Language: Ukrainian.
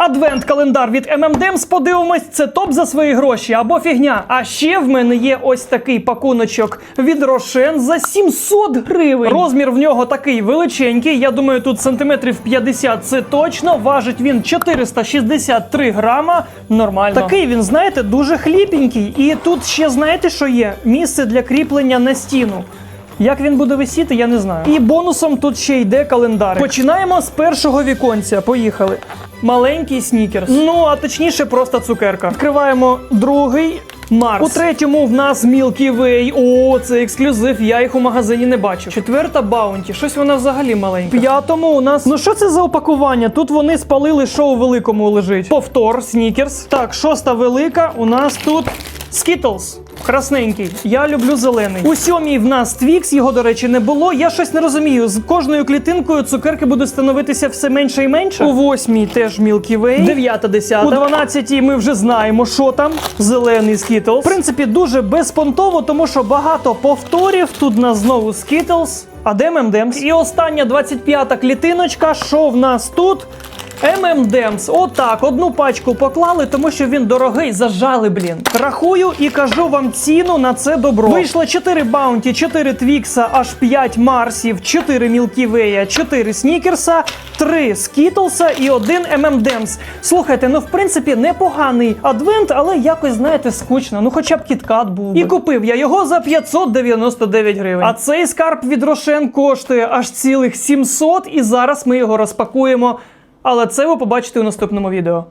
Адвент-календар від M&M's, подивимось, це топ за свої гроші або фігня. А ще в мене є ось такий пакуночок від Рошен за 700 гривень. Розмір в нього такий величенький. Я думаю, тут сантиметрів 50 це точно. Важить він 463 грама. Нормально. Такий він, знаєте, дуже хліпенький. І тут ще знаєте, що є? Місце для кріплення на стіну. Як він буде висіти, я не знаю. І бонусом тут ще йде календар. Починаємо з першого віконця. Поїхали. Маленький снікерс. Ну, а точніше, просто цукерка. Відкриваємо другий. Марс. У третьому в нас Milky Way. О, це ексклюзив. Я їх у магазині не бачив. Четверта Баунті. Щось вона взагалі маленька. П'ятому у нас. Ну що це за опакування? Тут вони спалили, що у великому лежить. Повтор, снікерс. Так, шоста велика. У нас тут Skittles. Красненький. Я люблю зелений. У сьомій в нас Твікс, його, до речі, не було. Я щось не розумію. З кожною клітинкою цукерки будуть становитися все менше і менше. У восьмій теж Milky Way. Дев'ята, десята. У дванадцятій ми вже знаємо, що там. Зелений Skittles. В принципі, дуже безпонтово, тому що багато повторів. Тут нас знову Skittles. А де M&M's? І остання 25-та клітиночка. Що в нас тут? M&M's. Отак, одну пачку поклали, тому що він дорогий, зажали, блін. Рахую і кажу вам ціну на це добро. Вийшло 4 баунті, 4 твікса, аж 5 марсів, 4 мілківея, 4 снікерса, 3 скітлса і 1 M&M's. Слухайте, ну в принципі непоганий адвент, але якось, знаєте, скучно. Ну хоча б кіткат був. би. І купив я його за 599 гривень. А цей скарб від Рошен коштує аж цілих 700, і зараз ми його розпакуємо. Але це ви побачите у наступному відео.